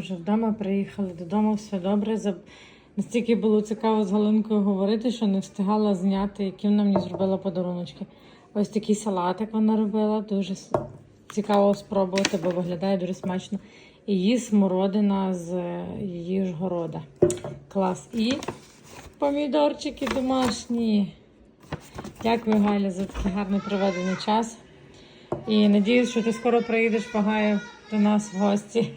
вже вдома, приїхали додому, все добре. Настільки було цікаво з Галинкою говорити, що не встигала зняти, які вона мені зробила подаруночки. Ось такий салатик вона робила, дуже цікаво спробувати, бо виглядає дуже смачно. Її смородина з е, її ж города. Клас. І помідорчики домашні. Дякую, Галя, за такий гарний проведений час. І надіюсь, що ти скоро приїдеш Пагаю до нас в гості.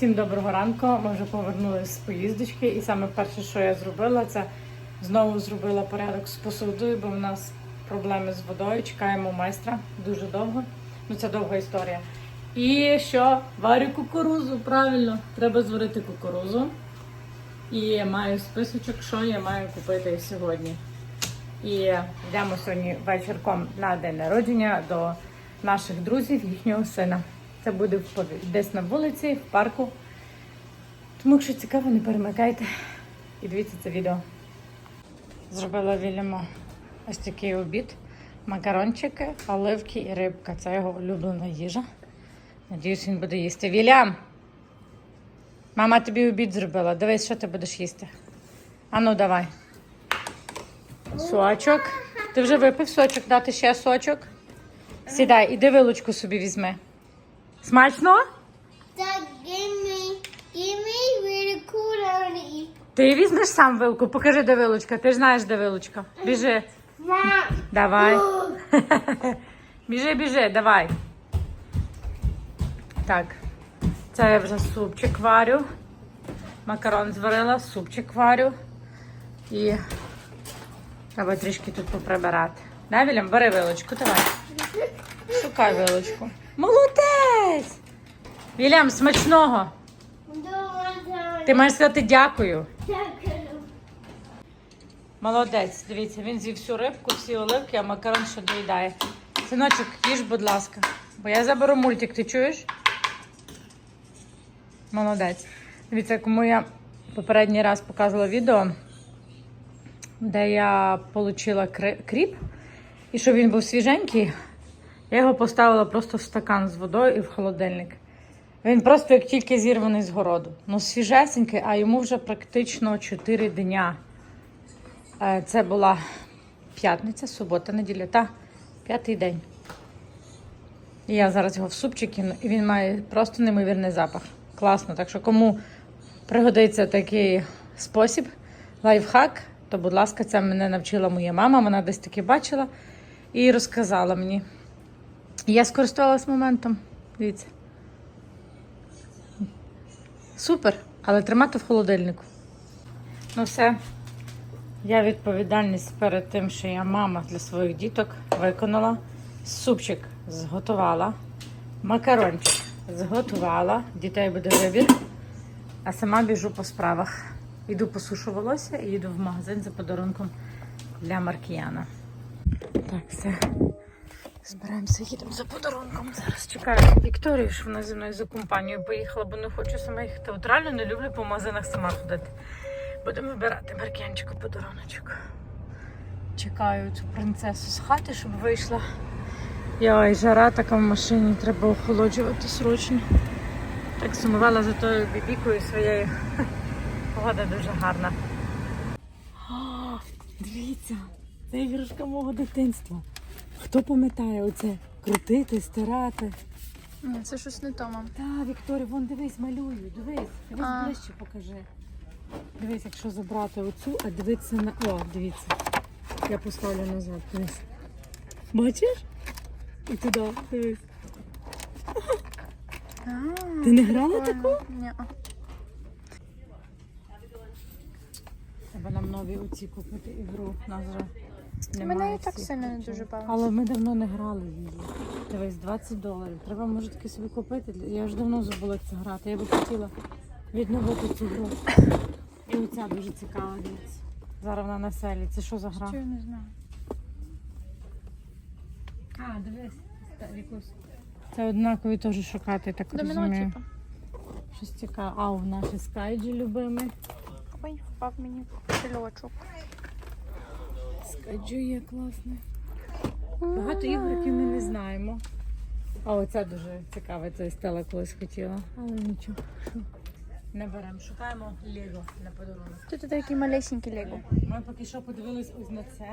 Всім доброго ранку. Ми вже повернулися з поїздочки, і саме перше, що я зробила, це знову зробила порядок з посудою, бо в нас проблеми з водою. Чекаємо майстра дуже довго. Ну це довга історія. І що? Варю кукурузу, правильно, треба зварити кукурузу. І маю списочок, що я маю купити сьогодні. І йдемо сьогодні вечірком на день народження до наших друзів, їхнього сина. Це буде десь на вулиці, в парку. Тому, якщо цікаво, не перемикайте і дивіться це відео. Зробила Вільяму ось такий обід. Макарончики, оливки і рибка. Це його улюблена їжа. Надіюсь, він буде їсти. Вілям! Мама тобі обід зробила. Дивись, що ти будеш їсти. Ану, давай. Сочок. Ти вже випив сочок, дати ще сочок. Сідай, іди вилочку собі візьми. Смачно? Me really cool on it. Ти візьмеш сам вилку, покажи, де вилочка. Ти ж знаєш, де вилочка. Біжи. Давай. біжи, біжи, давай. Так. Це я вже супчик варю. Макарон зварила, супчик варю. І треба трішки тут поприбирати. Да, Вілям, бери вилочку, давай. Шукай вилочку. Молодець! Вілям, смачного! Ти маєш сказати дякую. Dad, Молодець, дивіться, він з'їв всю рибку, всі оливки, а макарон ще доїдає. Синочок, їж, будь ласка. Бо я заберу мультик, ти чуєш? Молодець. Дивіться, кому я попередній раз показувала відео, де я отримала кріп, і щоб він був свіженький, я його поставила просто в стакан з водою і в холодильник. Він просто як тільки зірваний з городу. Ну, свіжесенький, а йому вже практично 4 дня. Е, Це була п'ятниця, субота, неділя, та п'ятий день. І я зараз його в супчик і він має просто неймовірний запах. Класно. Так що, кому пригодиться такий спосіб, лайфхак, то, будь ласка, це мене навчила моя мама. Вона десь таки бачила і розказала мені. Я скористувалась моментом. Дивіться. Супер, але тримати в холодильнику. Ну все. Я відповідальність перед тим, що я мама для своїх діток виконала. Супчик зготувала, макарончик зготувала, дітей буде вибір, а сама біжу по справах. Іду посушу волосся і їду в магазин за подарунком для Маркіяна. Так, все. Збираємося, їдемо за подарунком. Зараз чекаю Вікторію, що вона зі мною за компанією поїхала, бо не хочу сама їхати. От реально не люблю по магазинах сама ходити. Будемо вибирати Маркіянчику подаруночок. Чекаю цю принцесу з хати, щоб вийшла. Йой, жара така в машині, треба охолоджувати срочно. Так сумувала за тою бібікою своєю. Погода дуже гарна. О, дивіться, це іграшка мого дитинства. Хто пам'ятає оце? Крутити, стирати. Ні, це щось не то, мам. Та, Вікторія, вон дивись, малюю, дивись, дивись А. ближче покажи. Дивись, якщо забрати оцю, а дивитися на. О, дивіться. Я поставлю назад. Дивись. Бачиш? І туди, дивись. Ти не грала таку? Ні. Треба нам нові оці купити ігру. У Нас вже Мене і так всіх сильно не дуже бавить. Але ми давно не грали її. Дивись, 20 доларів. Треба, може, таки собі купити. Я вже давно забула як це грати. Я би хотіла відновити цю гру. І оця дуже цікава дивіться. Зараз вона на селі. Це що за гра? Що я не знаю. А, дивись. Якусь. Це однакові теж шукати, так Доміно, розумію. типу. Щось цікаве. А, у наші скайджі любимий. Ой, впав мені кошельочок. Скайджі є класний. Багато ігор, які ми не знаємо. А оця дуже цікава, це Стела колись хотіла. Але нічого. Не беремо. Шукаємо Лего на подарунок. Тут такі малесенькі лего. Ми поки що подивились ось на це.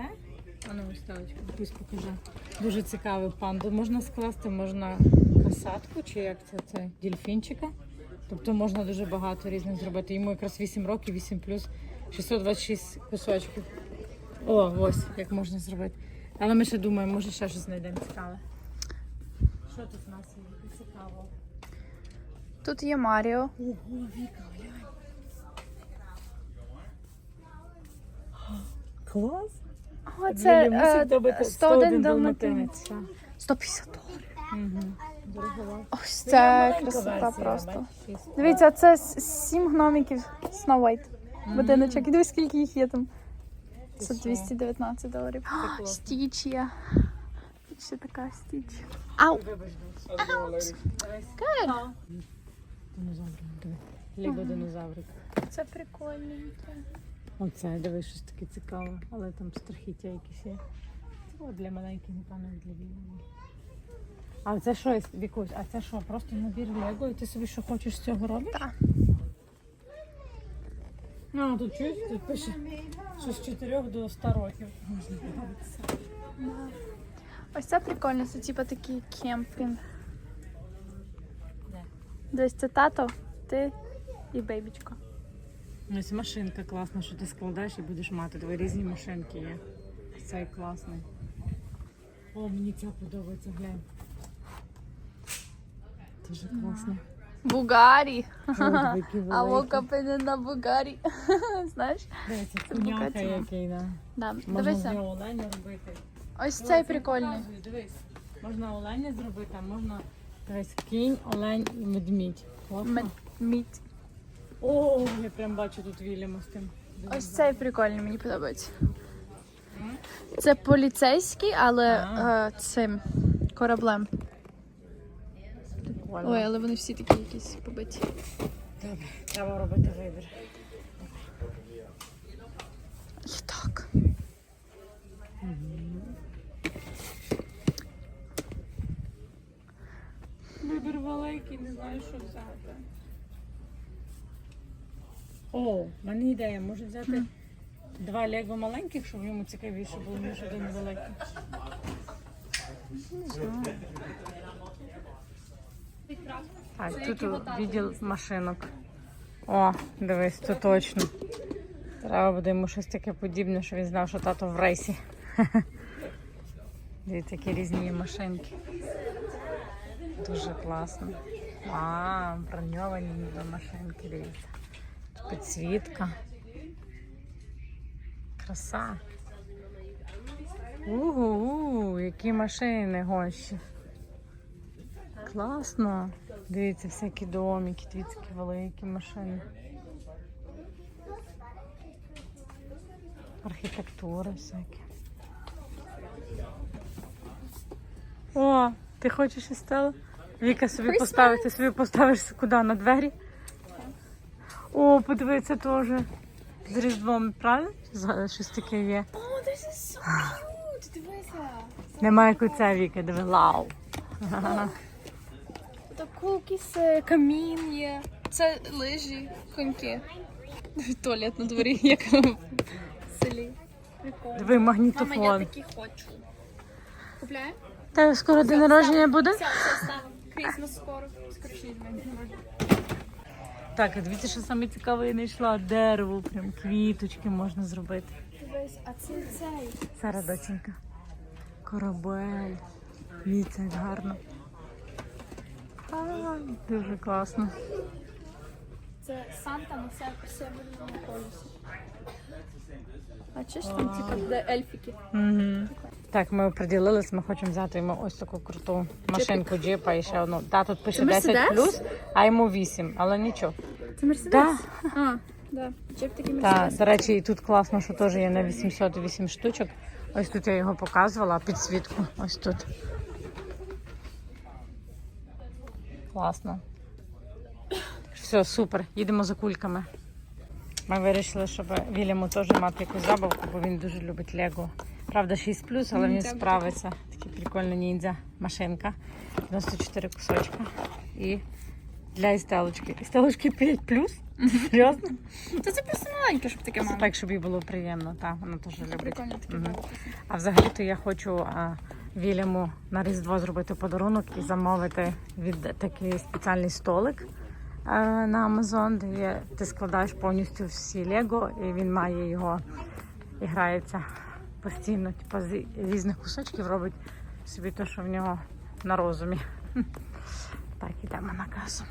А ну стелечку, якусь покажи. Дуже цікавий панду. Можна скласти, можна касатку, чи як це, це дільфінчика. Тобто можна дуже багато різних зробити. Йому якраз 8 років, 8 плюс 626 кусочків. О, ось як можна зробити. Але ми ще думаємо, може ще щось знайдемо цікаве. Що тут у нас є цікаво? Тут є Маріо. Ого, Віка, глянь. Клас! О, це е, добити 101 далматинець. 150 доларів. Угу. Ось це красота просто. Дивіться, це с- сім гномиків Snow White. Будиночок. І дивись, скільки їх є там. Це 219 доларів. класно. Стіч є. Ще така стіч. Ау! Динозавр, диви. Лего динозаврик. Це прикольненьке. Оце, диви, щось таке цікаве, але там страхіття якісь є. Це от для маленьких, напевно, для вільної. А це що, Вікусь, а це що, просто набір Лего і ти собі що хочеш з цього робиш? Так. А, тут чуєш, тут пише, що з 4 до 100 років можна. Ось це прикольно, це типа такий кемпінг. Де? Десь це тато, ти і бейбічко. Ну, Ось машинка класна, що ти складаєш і будеш мати. Диви, різні машинки є. Цей класний. О, мені ця подобається, глянь. Дуже класно. Бугарі. А великий. woke на Бугарі. Знаєш? Це коняка який, да. Да. Дивися. нього оленя робити. Ось цей прикольний. Дивись, можна оленя зробити, а можна дивись, кінь, олень і медмідь. Класно. Мед- Мідь. О, я прям бачу тут Вільяма з тим. Ось цей прикольний, мені подобається. Це поліцейський, але цим кораблем. Прикольно. Ой, але вони всі такі якісь побиті. Добре, треба робити вибір. Літак. Вибір великий, не знаю, що взяти. О, в мене ідея, може взяти два лего маленьких, щоб йому цікавіше було, ніж один великий. Так, тут відділ машинок. О, дивись, тут точно. Треба буде йому щось таке подібне, щоб він знав, що тато в рейсі. Дивіться, які різні машинки. Дуже класно. А, броньовані машинки, дивіться. Тут Підсвітка. Краса. Угу, які машини гонщі. Класно. Дивіться, всякі домики, дивіться, які великі машини. Архітектура всякі. О, ти хочеш і стела? Віка собі поставити, ти собі поставиш куди? На двері? О, подивися теж. З Різдвом, правильно? Щось таке є. О, is so cute! Дивися. Немає куця Віка, диви, лау. Таку якийсь е, камін є. Це лижі, коньки. Туалет на дворі, як в селі. Прикольно. Диви, Мама, я магнітофон. такі хочу. Купляємо? Та скоро день народження буде? Все, все, ставимо. Скоро. Скоро ще йдемо. Так, а дивіться, що саме цікаве я знайшла. Дерево, прям квіточки можна зробити. Дивись, а це цей. Сара, доченька. Корабель. Як гарно. А, дуже класно. Це Санта на се- северному полюсі. А чи ж там типу, де ельфіки? Угу. Так, ми оприділились, ми хочемо взяти йому ось таку круту машинку джипа і ще одну. Да, тут пише Це 10 Mercedes? плюс, а йому 8, але нічого. Це Мерседес? Да. А, да. Джип такий Так, Мерседес. до речі, і тут класно, що теж є на 808 штучок. Ось тут я його показувала, підсвітку. Ось тут. Класно. Все, супер. Їдемо за кульками. Ми вирішили, щоб Вільяму теж мати якусь забавку, бо він дуже любить Лего. Правда, 6 але він справиться. Такий прикольний ніндзя машинка. 94 кусочка. І для істелочки. Істелочки 5 Серйозно? Та це просто маленьке, щоб таке мало. так, щоб їй було приємно. Так, вона теж любить. Прикольно таке. А взагалі-то я хочу а, Вільяму на Різдво зробити подарунок і замовити від такий спеціальний столик а, на Amazon, де ти складаєш повністю всі Лего, і він має його і грається постійно, типу, з різних кусочків робить собі те, що в нього на розумі. Так, ідемо на касу.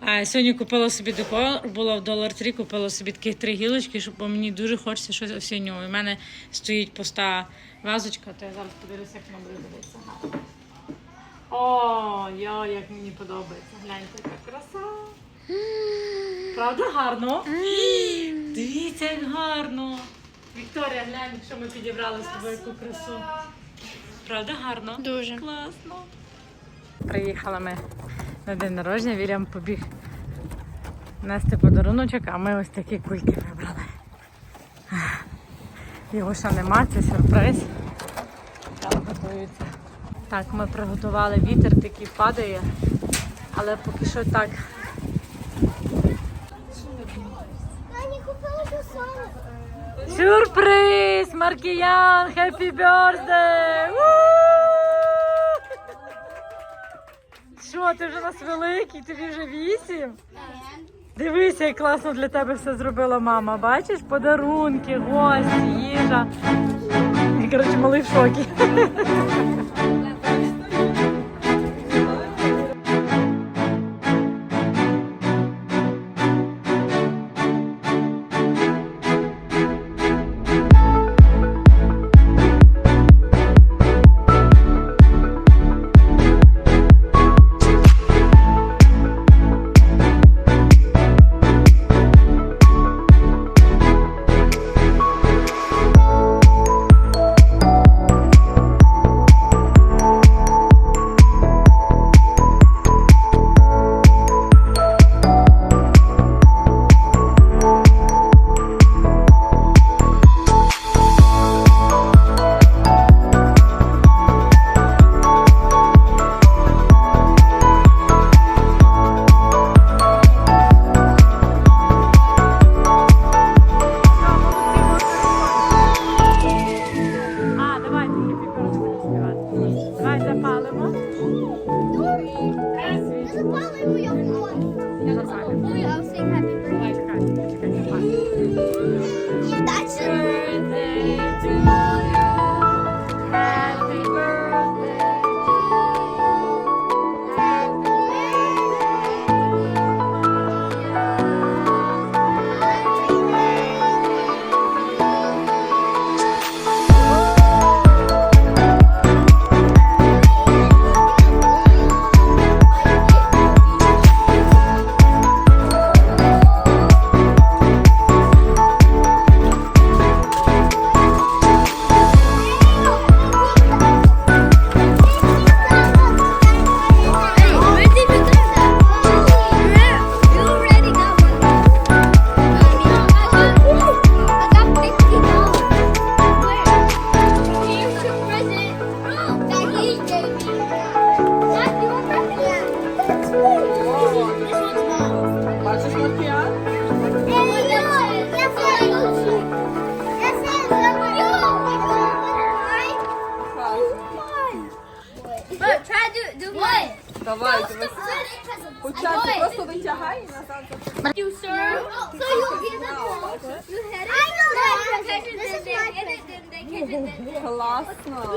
А сьогодні купила собі декор, була в Dollar Tree, купила собі такі три гілочки, щоб бо мені дуже хочеться щось осіннього. У мене стоїть пуста вазочка, то я зараз подивлюся, як вона буде дивитися. О, йо, як мені подобається. Гляньте, яка краса. Правда гарно? Дивіться, як гарно. Вікторія, глянь, що ми підібрали з тобою яку красу. Правда гарно? Дуже. Класно. Приїхали ми на день народження. Вільям побіг нести подаруночок, а ми ось такі кульки вибрали. Його ще нема, це сюрприз. Там готуються. Так, ми приготували вітер, такий падає, але поки що так. Сюрприз! Маркіян! Happy birthday! Що, ти вже у нас великий, тобі вже вісім? Дивися, як класно для тебе все зробила мама. Бачиш, подарунки, гості, їжа. І, коротше, малий в шокі.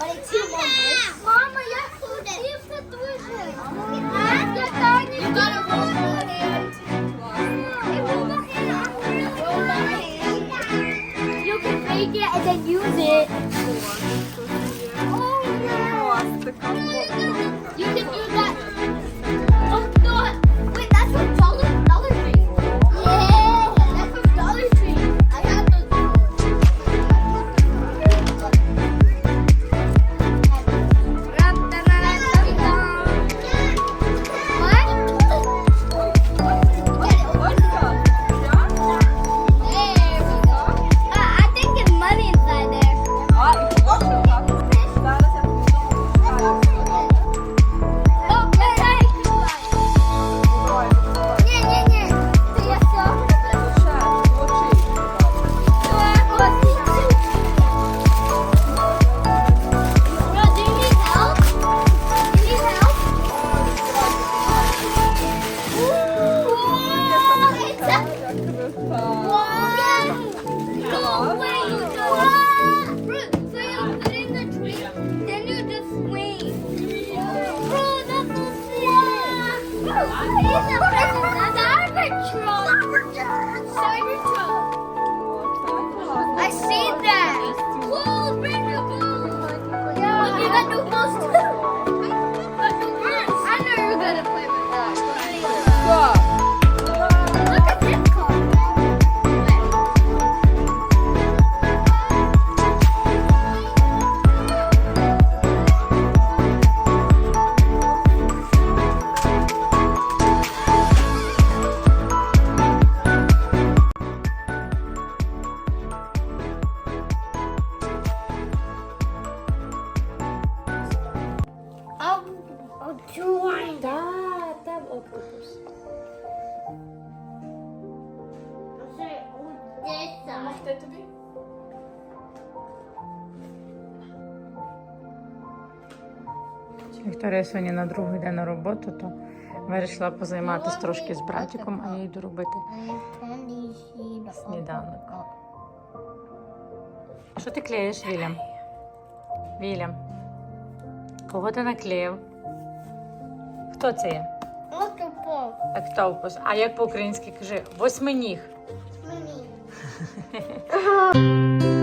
it's two numbers. Mama, you food it. я сьогодні на другий день на роботу, то вирішила позайматися трошки з братиком, а я йду робити сніданок. Що ти клеїш, Вілям? Вілям, кого ти наклеїв? Хто це є? Октопус. А як по-українськи кажи? Восьминіг. Восьминіг.